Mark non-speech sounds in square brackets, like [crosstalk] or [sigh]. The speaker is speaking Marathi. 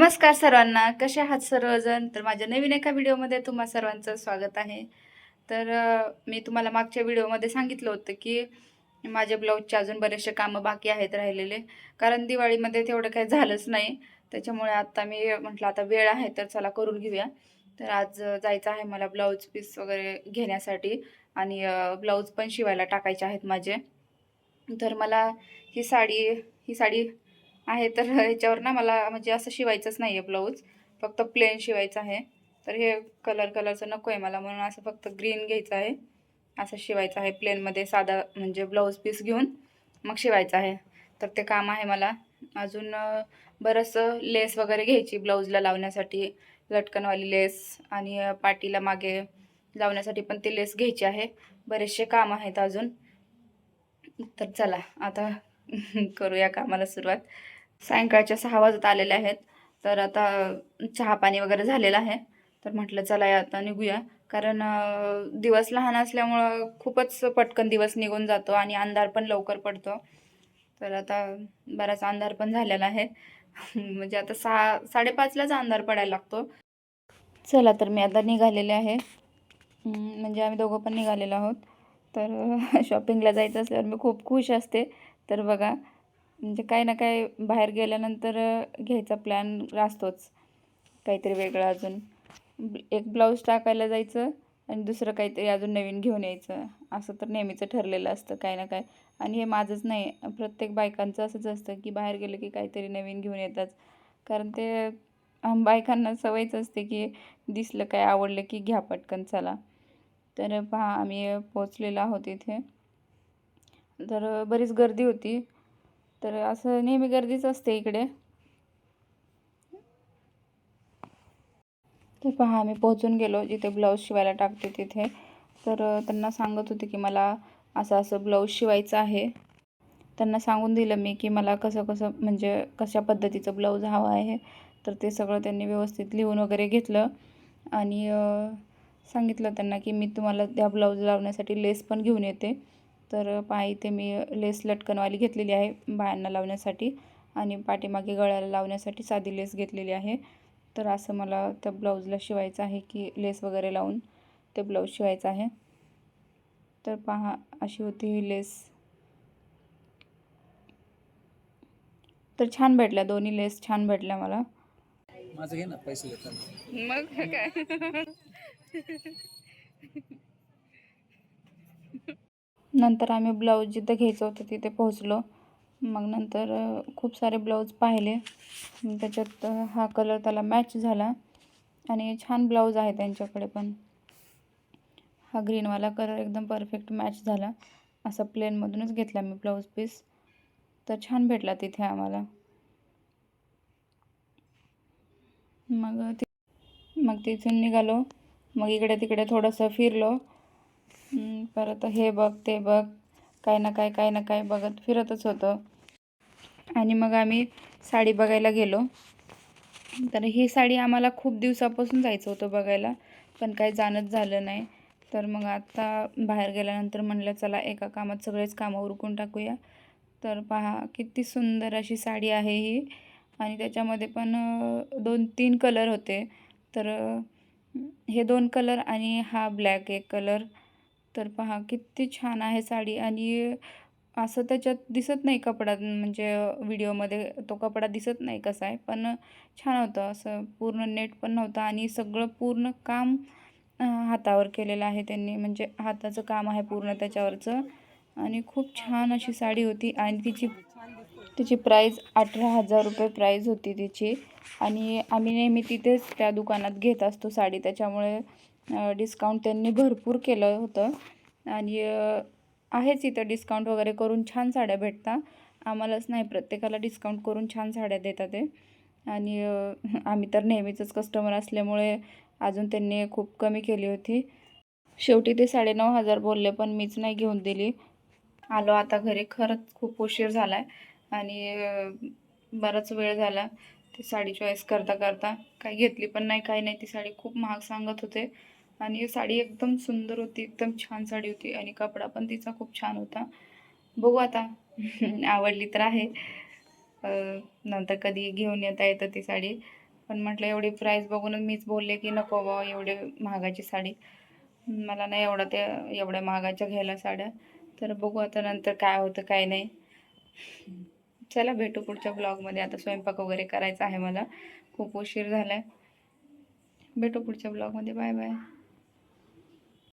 नमस्कार सर्वांना कसे आहात सर्वजण? तर माझ्या नवीन एका व्हिडिओमध्ये तुम्हा सर्वांचं स्वागत आहे. तर मी तुम्हाला मागच्या व्हिडिओमध्ये सांगितलं होतं की माझ्या ब्लाऊजचे अजून बरेचसे कामं बाकी आहेत राहिलेले. कारण दिवाळीमध्ये तेवढं काही झालंच नाही. त्याच्यामुळे आत्ता मी म्हटलं आता वेळ आहे तर चला करून घेऊया. तर आज जायचं आहे मला ब्लाऊज पीस वगैरे घेण्यासाठी. आणि ब्लाऊज पण शिवायला टाकायचे आहेत माझे. तर मला ही साडी ही साडी आहे तर ह्याच्यावर ना मला म्हणजे असं शिवायचंच नाही आहे ब्लाऊज फक्त प्लेन शिवायचं आहे. तर हे कलर कलरचं नको आहे मला म्हणून असं फक्त ग्रीन घ्यायचं आहे. असं शिवायचं आहे प्लेनमध्ये साधा म्हणजे ब्लाऊज पीस घेऊन मग शिवायचं आहे. तर ते काम आहे मला. अजून बरंचसं लेस वगैरे घ्यायची ब्लाऊजला लावण्यासाठी. लटकनवाली लेस आणि पाटीला मागे लावण्यासाठी पण ती लेस घ्यायची आहे. बरेचसे काम आहेत अजून. तर चला आता [laughs] करूया कामाला सुरुवात. सायंकाळच्या सहा वाजत आलेले आहेत. तर आता चहा पाणी वगैरे झालेलं आहे. तर म्हटलं चला या आता निघूया. कारण दिवस लहान असल्यामुळं खूपच पटकन दिवस निघून जातो आणि अंधार पण लवकर पडतो. तर आता बराच अंधार पण झालेला आहे. [laughs] म्हणजे आता सहा साडेपाचलाच अंधार पडायला लागतो. चला तर मी आता निघालेले आहे. म्हणजे आम्ही दोघं पण निघालेलो आहोत. तर [laughs] शॉपिंगला जायचं असल्यावर मी खूप खुश असते. तर बघा म्हणजे काही ना काही बाहेर गेल्यानंतर घ्यायचा प्लॅन असतोच. काहीतरी वेगळं अजून. एक ब्लाऊज टाकायला जायचं आणि दुसरं काहीतरी अजून नवीन घेऊन यायचं. असं तर नेहमीचं ठरलेलं असतं काही ना काय आणि हे माझंच नाही प्रत्येक बायकांचं असंच असतं की बाहेर गेलं की काहीतरी नवीन घेऊन येतात. कारण ते बायकांना सवयच असते की दिसलं काय आवडलं की घ्या पटकन चला. तर पहा आम्ही पोचलेलो आहोत इथे. तर बरीच गर्दी होती. तर असं नेहमी गर्दीच असते इकडे. तर पहा आम्ही पोहोचून गेलो जिथे ब्लाऊज शिवायला टाकते तिथे. तर त्यांना सांगत होते की मला असं असं ब्लाऊज शिवायचं आहे. त्यांना सांगून दिलं मी की मला कसं कसं म्हणजे कशा पद्धतीचं ब्लाऊज हवं आहे. तर ते सगळं त्यांनी व्यवस्थित लिहून वगैरे घेतलं. आणि सांगितलं त्यांना की मी तुम्हाला त्या ब्लाऊज लावण्यासाठी लेस पण घेऊन येते. तर पहा इथे मी लेस लटकनवाली घेतलेली आहे बायांना लावण्यासाठी आणि पाठीमागे गळ्याला लावण्यासाठी साधी लेस घेतलेली आहे. तर असं मला त्या ब्लाऊजला शिवायचं आहे की लेस वगैरे लावून ते ब्लाऊज शिवायचं आहे. तर पहा अशी होती ही लेस. तर छान भेटल्या दोन्ही लेस छान भेटल्या मला. माझं घे ना पैसे मग काय? [laughs] नंतर आम्ही ब्लाऊज जिथं घ्यायचं होतं तिथे पोहोचलो. मग नंतर खूप सारे ब्लाऊज पाहिले. त्याच्यात हा कलर त्याला मॅच झाला. आणि छान ब्लाऊज आहे त्यांच्याकडे पण. हा ग्रीनवाला कलर एकदम परफेक्ट मॅच झाला. असा प्लेनमधूनच घेतला मी ब्लाऊज पीस तर छान भेटला तिथे आम्हाला. मग ति मग तिथून निघालो. मग इकडे तिकडे थोडंसं फिरलो. परत हे बघ ते बघ काय ना काय काय ना काय बघत फिरतच होतं. आणि मग आम्ही साडी बघायला गेलो. तर ही साडी आम्हाला खूप दिवसापासून जायचं होतं बघायला पण काही जाणंच झालं नाही. तर मग आता बाहेर गेल्यानंतर म्हणलं चला एका कामात सगळेच कामं उरकून टाकूया. तर पहा किती सुंदर अशी साडी आहे ही. आणि त्याच्यामध्ये पण दोन तीन कलर होते. तर हे दोन कलर आणि हा ब्लॅक एक कलर. तर पहा किती छान आहे साडी. आणि असं त्याच्यात दिसत नाही कपडा म्हणजे व्हिडिओमध्ये तो कपडा दिसत नाही कसा आहे पण छान होतं. असं पूर्ण नेट पण नव्हतं आणि सगळं पूर्ण काम हातावर केलेलं आहे त्यांनी. म्हणजे हाताचं काम आहे पूर्ण त्याच्यावरचं. आणि खूप छान अशी साडी होती. आणि तिची तिची प्राईज अठरा हजार रुपये प्राईज होती तिची. आणि आम्ही नेहमी तिथेच त्या दुकानात घेत असतो साडी. त्याच्यामुळे डिस्काउंट त्यांनी भरपूर केलं होतं. आणि आहेच इथं डिस्काउंट वगैरे करून छान साड्या भेटतात आम्हालाच नाही प्रत्येकाला डिस्काउंट करून छान साड्या देतात ते. आणि आम्ही तर नेहमीचंच कस्टमर असल्यामुळे अजून त्यांनी खूप कमी केली होती. शेवटी ते साडेनऊ हजार बोलले पण मीच नाही घेऊन दिली. आलो आता घरी खरंच खूप उशीर झाला आहे आणि बराच वेळ झाला. ती साडी चॉईस करता करता काही घेतली पण नाही काही नाही. ती साडी खूप महाग सांगत होते. आणि साडी एकदम सुंदर होती एकदम छान साडी होती आणि कपडा पण तिचा खूप छान होता. बघू आता. [laughs] आवडली तर आहे. नंतर कधी घेऊन येता येतं ती साडी. पण म्हटलं एवढी प्राईस बघूनच मीच बोलले की नको बा एवढे महागाची साडी. मला नाही एवढा त्या एवढ्या महागाच्या घ्यायला साड्या. तर बघू आता नंतर काय होतं काय नाही. चला भेटू पुढच्या ब्लॉगमध्ये आता स्वयंपाक वगैरे करायचा आहे मला. खूप उशीर झाला आहे भेटू पुढच्या ब्लॉगमध्ये बाय बाय